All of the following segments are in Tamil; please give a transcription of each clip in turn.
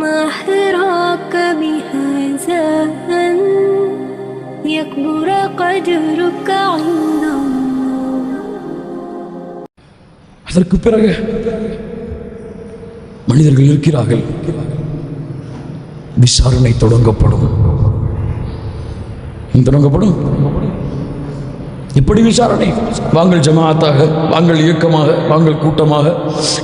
ما حراك بهذا أن يكبر قدرك عند الله அதற்கு பிறகு மனிதர்கள் இருக்கிறார்கள் விசாரணை தொடங்கப்படும் தொடங்கப்படும் இப்படி விசாரணை. வாங்கள் ஜமாத்தாக வாங்கள் இயக்கமாக வாங்கள் கூட்டமாக.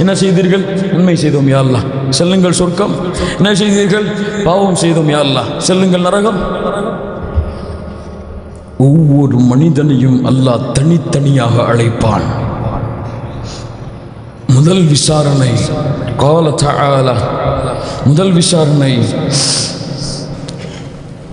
என்ன செய்தீர்கள்? நன்மை செய்தோம் யாழ்லா செல்லுங்கள் சொர்க்கம். என்ன செய்தீர்கள்? பாவம் செய்தோம் யாழ்லா செல்லுங்கள் நரகம். ஒவ்வொரு மனிதனையும் அல்லாஹ் தனித்தனியாக அழைப்பான். முதல் விசாரணை கால முதல் விசாரணை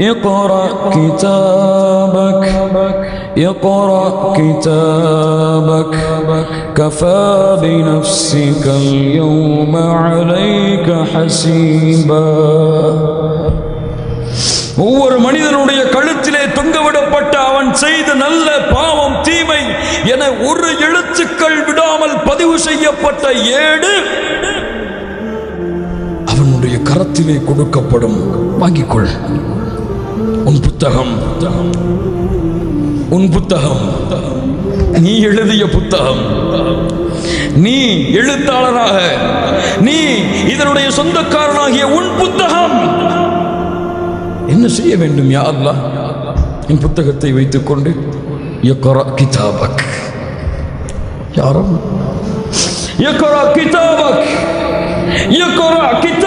اقرأ كتابك اقرأ كتابك كفى بنفسك اليوم عليك حسيبا ஒவ்வொரு மனிதனுடைய கழுத்திலே தொங்கவிடப்பட்ட அவன் செய்த நல்ல பாவம் தீமை என ஒரு எழுத்துக்கள் விடாமல் பதிவு செய்யப்பட்ட ஏடு அவனுடைய கரத்திலே கொடுக்கப்படும் வாங்கிக்கொள் உன் புத்தகம். உன் புத்தகம். நீ எழுதிய புத்தகம். நீ எழுத்தாளராக நீ இதனுடைய சொந்தக்காரனாகிய உன் புத்தகம். என்ன செய்ய வேண்டும் யா அல்லா என் புத்தகத்தை வைத்துக் கொண்டு கிதாபக். யாரும் கிதாபக். கிதாபக்.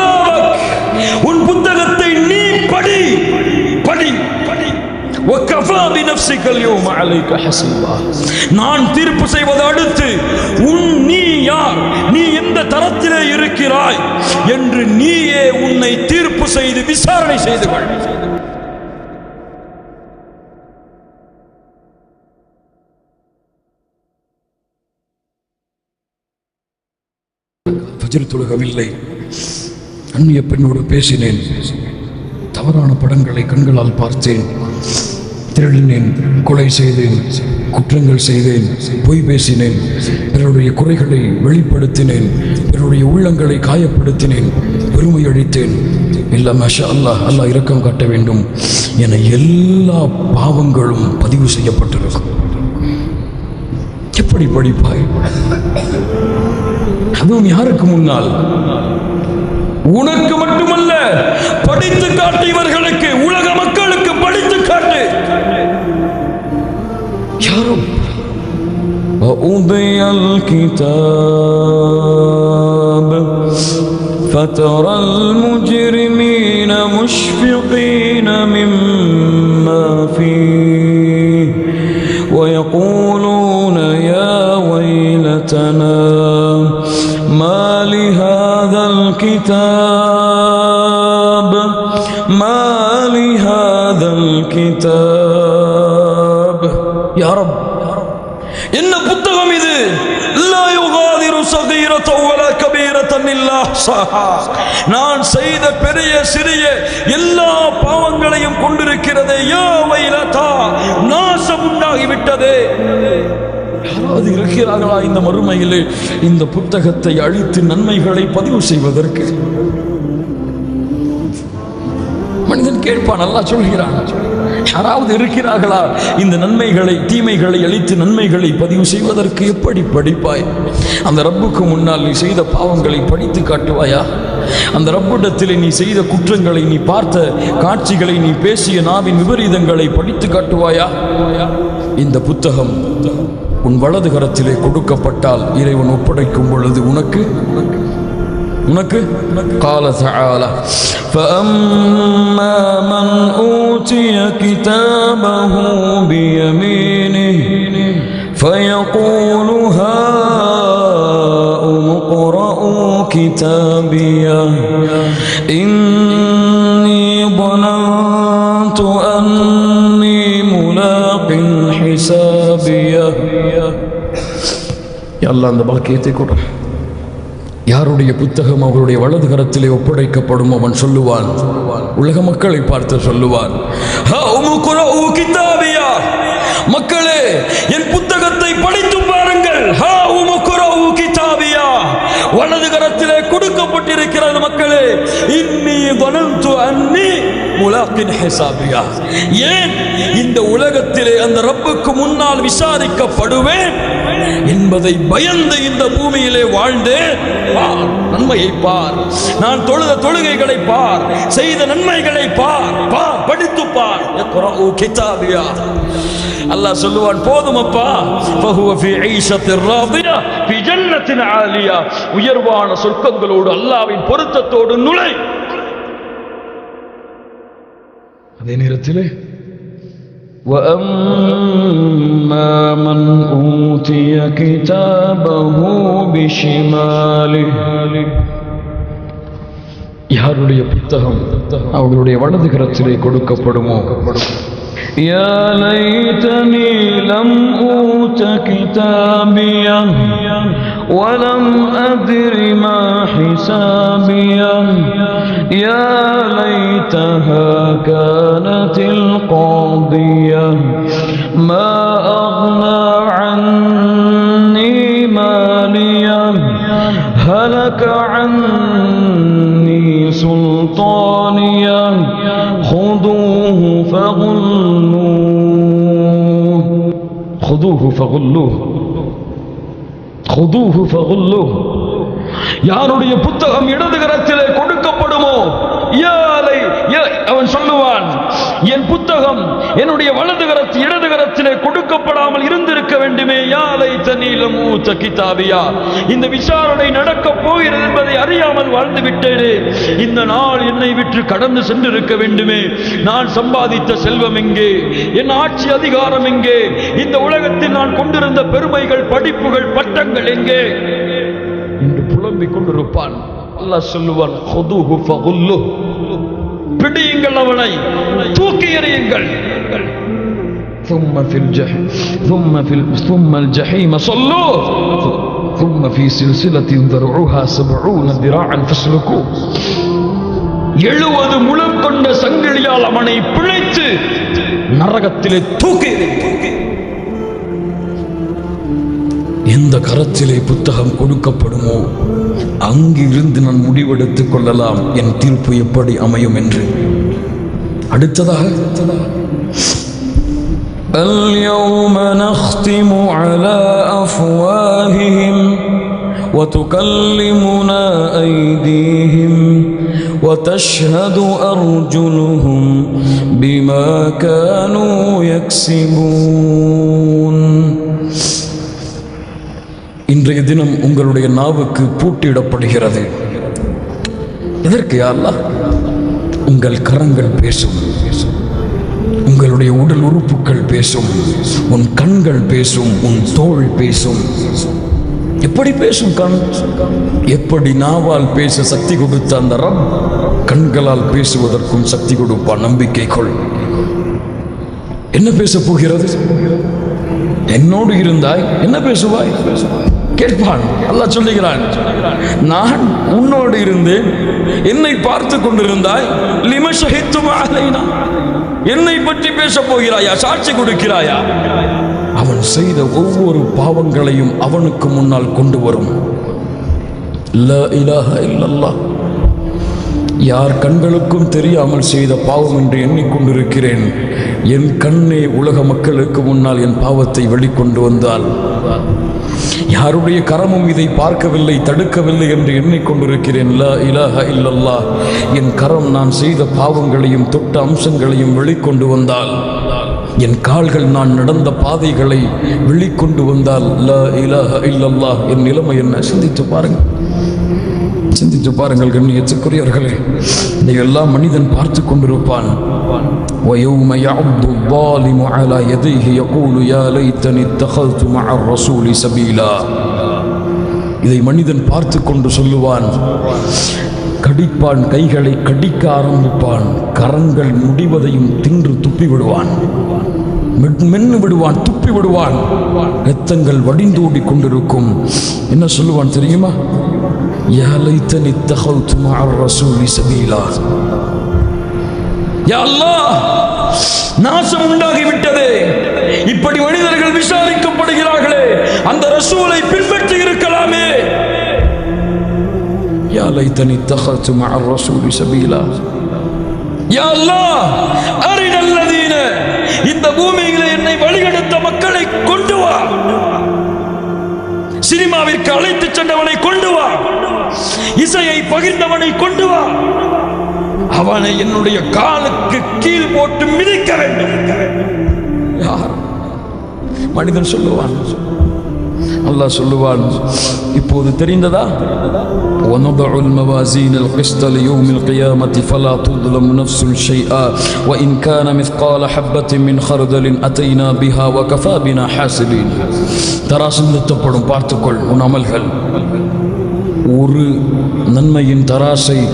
நான் தீர்ப்பு செய்வது அடுத்து உன் நீ யார்? நீ எந்த தரத்திலே இருக்கிறாய்? என்று நீயே உன்னை தீர்ப்பு செய்து விசாரணை செய்து கொள். ஃபஜ்ர் தொழுகவில்லை அந்நிய பெண்ணோடு பேசினேன். தவறான படங்களை கண்களால் பார்த்தேன். திருடினேன் கொலை செய்தேன் குற்றங்கள் செய்தேன் பொய் பேசினேன் பிறருடைய குறைகளை வெளிப்படுத்தினேன் பிறருடைய உள்ளங்களை காயப்படுத்தினேன் பெருமை அழித்தேன் இல்லை மஷா அல்லாஹ் அல்லாஹ் இரக்கம் காட்ட வேண்டும் என எல்லா பாவங்களும் பதிவு செய்யப்பட்டிருக்கும். எப்படி படிப்பாய்? அதுவும் யாருக்கு முன்னால்? உனக்கு மட்டுமல்ல படித்து காட்டு இவர்களுக்கு உலக மக்களுக்கு படித்து காட்டு. يا رب. وأضي الكتاب فترى المجرمين مشفقين مما فيه ويقولون يا ويلتنا ما لهذا الكتاب ما لهذا الكتاب யாரம் என்ன புத்தகம் இது? நான் செய்த பெரிய சிறிய எல்லா பாவங்களையும் கொண்டிருக்கிறது நாசம் உண்டாகிவிட்டதே யாராவது இருக்கிறார்களா இந்த மறுமையில்? இந்த புத்தகத்தை அழித்து நன்மைகளை பதிவு செய்வதற்கு. கேட்பான் நல்லா சொல்கிறான். யாராவது இருக்கிறார்களா? இந்த நன்மைகளை தீமைகளை அழித்து நன்மைகளை பதிவு செய்வதற்கு எப்படி படிப்பாய்? அந்த ரப்புக்கு முன்னால் நீ செய்த பாவங்களை படித்து காட்டுவாயா? அந்த ரப்பிடத்தில் நீ செய்த குற்றங்களை நீ பார்த்த காட்சிகளை நீ பேசிய நாவின் விபரீதங்களை படித்து காட்டுவாயா? இந்த புத்தகம் உன் வலது கரத்திலே கொடுக்கப்பட்டால் இறைவன் ஒப்படைக்கும் பொழுது உனக்கு உனக்கு قال تعالى فأما من أوتي كتابه بيمينه فيقول هاؤم اقرءوا كتابيه إني ظننت أني ملاق حسابيه۔ يا الله عند بركيتك ورحمة யாருடைய புத்தகம் அவருடைய வலது கரத்திலே ஒப்படைக்கப்படும் அவன் சொல்லுவான்? உலக மக்களை பார்த்து சொல்லுவான். மக்களே என் புத்தகத்தை படித்து பாருங்கள். "ஹா வலது கரத்திலே கொடுக்கப்பட்டிருக்கிறது மக்களே இன்னி வனந்து அன்னி முலாக்கின் ஹெசாபியா. ஏன் இந்த உலகத்திலே அந்த ரப்புக்கு முன்னால் விசாரிக்கப்படுவேன்? என்பதை பயந்து இந்த பூமியிலே வாழ்ந்தேன் பார். நன்மையை பார். நான் தொழுத தொழுகைகளை பார். செய்த நன்மைகளை பார். பார். படித்து பார். கிதாபியா. அல்லாஹ் சொல்லுவான் போதும் அப்பா ஃபஹுவ ஃபீ ஈஷத்திர் ராதியா ஃபீ ஜன்னத்தின் ஆலியா. உயர்வான சொர்க்கங்களோடு அல்லாஹ்வின் பொருத்தத்தோடு நுழை. அதே நேரத்திலே وأما من أوتي كتابه بشماله யாருடைய புத்தகம் அவர்களுடைய வலது கரத்திலே கொடுக்கப்படுமோ يا ليتني لم أوت كتابيا ولم أدر ما حسابيا. يا ليتها كانت القاضية. ما أغنى عني ماليا. هلك عني سلطانيا. خذوه فغلوه. خذوه فغلوه. யாருடைய புத்தகம் இடது கரத்திலே கொடுக்கப்படுமோ அவன் சொல்லுவான் என் புத்தகம் என்னுடைய வலது கரத்து இடது கரத்திலே கொடுக்கப்படாமல் இருந்திருக்க வேண்டுமே யாலை தண்ணீலம் ஊத்த கிதாபியா? இந்த விசாரணை நடக்கப் போகிறது என்பதை அறியாமல் வாழ்ந்து விட்டேனே. இந்த நாள் என்னை விட்டு கடந்து சென்றிருக்க வேண்டுமே. நான் சம்பாதித்த செல்வம் எங்கே? என் ஆட்சி அதிகாரம் எங்கே? இந்த உலகத்தில் நான் கொண்டிருந்த பெருமைகள் படிப்புகள் பட்டங்கள் எங்கே? என்று புலம்பிக் கொண்டிருப்பான். அல்லாஹ் சொல்லுவான் "ஹுதுஹு ஃபகுல்லு." பிடியுங்கள் அவனை தூக்கி எறியுங்கள் ثم في الجحيم ثم في ال- ثم الجحيم صلوه ثم في سلسلة ذرعها سبعون ذراعا فاسلكوه எழுவது முழம் கொண்ட சங்கிலியால் அவனை பிழைத்து நரகத்திலே தூக்கி எறியுங்கள். எந்த கரத்திலே புத்தகம் கொடுக்கப்படுமோ அங்கிருந்து நான் முடிவெடுத்துக் கொள்ளலாம் என் தீர்ப்பு எப்படி அமையும் என்று அடுத்ததாக اليوم نختم على أفواههم وتكلمنا أيديهم وتشهد أرجلهم بما كانوا يكسبون இன்றைய தினம் உங்களுடைய நாவுக்கு பூட்டிடப்படுகிறது. எதற்கு அல்லாஹ்? உங்கள் கரங்கள் பேசும். உங்களுடைய உடல் உறுப்புகள் பேசும். உன் கண்கள் பேசும். உன் தோள் பேசும். எப்படி பேசும் கண்? எப்படி நாவால் பேச சக்தி கொடுத்த அந்த ரப்? கண்களால் பேசுவதற்கும் சக்தி கொடுப்பான். நம்பிக்கை கொள். என்ன பேச போகிறது? என்னோடு இருந்தாய்? என்ன பேசுவாய்? கேட்பான். அல்லாஹ் சொல்லுகிறான் நான் உன்னோடு இருந்தேன் என்னை பார்த்து கொண்டிருந்தாய் லிம அலைனா என்னை பற்றி பேச போகிறாயா சாட்சி கொடுக்கிறாயா? அவன் செய்த ஒவ்வொரு பாவங்களையும் அவனுக்கு முன்னால் கொண்டு வரும். யார் கண்களுக்கும் தெரியாமல் செய்த பாவம் என்று எண்ணிக்கொண்டிருக்கிறேன். என் கண்ணே உலக மக்களுக்கு முன்னால் என் பாவத்தை வெளிக்கொண்டு வந்தால். யாருடைய கரமும் இதை பார்க்கவில்லை தடுக்கவில்லை என்று எண்ணிக்கொண்டிருக்கிறேன். லா இலாஹ இல்லல்லா என் கரம் நான் செய்த பாவங்களையும் தொட்ட அம்சங்களையும் வெளிக்கொண்டு வந்தால். என் கால்கள் நான் நடந்த பாதைகளை வெளிக்கொண்டு வந்தால். லா இலாஹ இல்லல்லா என் நிலைமை என்ன? சிந்தித்து பாருங்கள். சிந்தித்து பாருங்கள் கண்ணியத்துக்குரியவர்களே. இதையெல்லாம் மனிதன் பார்த்து கொண்டிருப்பான். ويوم يعض الظالم على يديه يقول يا ليتني اتخذت مع الرسول سبيلا இதை மனிதன் பார்த்து கொண்டு சொல்லுவான் கடிப்பான் கைகளை கடிக்க ஆரம்பிப்பான் கரங்கள் முடிவதையும் தின்று துப்பி விடுவான் மென்- மென்னு விடுவான் துப்பி விடுவான் ரத்தங்கள் வடிந்தோடி கொண்டிருக்கும் என்ன சொல்லுவான் தெரியுமா யா லைத்தனி தகவுத்து மஅர் ரசூலி சபீலா யா அல்லாஹ் நாசம் உண்டாகிவிட்டது. இப்படி மனிதர்கள் விசாரிக்கப்படுகிறார்களே அந்த ரசூலை பின்பற்றி இருக்கலாமே. யா லைத்தனி தகத்து மஅர் ரசூலி சபீலா. யா இந்த பூமியில என்னை வழிகெடுத்த மக்களை கொண்டு வா. சினிமாவிற்கு அழைத்து சென்றவனை கொண்டு வா. இசையை பகிர்ந்தவனை கொண்டு வா. அவனை என்னுடைய காலுக்கு கீழ் போட்டு மிதிக்க வேண்டும் யார் மனிதன் சொல்லுவான் அல்லாஹ் சொல்லுவான் இப்போது தெரிந்ததா ونضع الموازين القسط ليوم القيامة فلا تظلم نفس شيئا وإن كان مثقال حبة من خردل أتينا بها وكفى بنا حاسبين தராசு நிறுத்தப்படும் பார்த்துக்கொள் உன் அமல்கள் ஒரு நன்மையின் தராசை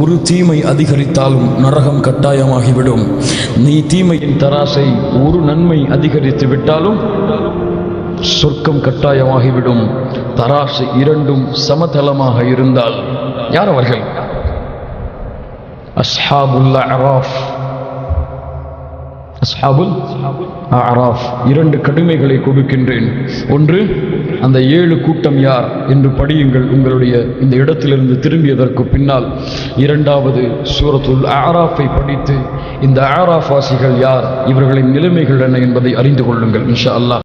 ஒரு தீமை அதிகரித்தாலும் நரகம் கட்டாயமாகிவிடும். நீ தீமையின் தராசை ஒரு நன்மை அதிகரித்து விட்டாலும் சொர்க்கம் கட்டாயமாகிவிடும். தராசு இரண்டும் சமதளமாக இருந்தால். யார் அவர்கள்? அஸ்ஹாபுல்லா அராஃப் அஸ்ஹாபுல் அராஃப் இரண்டு கடுமைகளை கொடுக்கின்றேன். ஒன்று அந்த ஏழு கூட்டம் யார் என்று படியுங்கள். உங்களுடைய இந்த இடத்திலிருந்து திரும்பியதற்கு பின்னால். இரண்டாவது சூரத்துல் ஆராஃபை படித்து இந்த ஆராஃப் வாசிகள் யார்? இவர்களின் நிலைமைகள் என்ன என்பதை அறிந்து கொள்ளுங்கள் இன்ஷா அல்லாஹ்.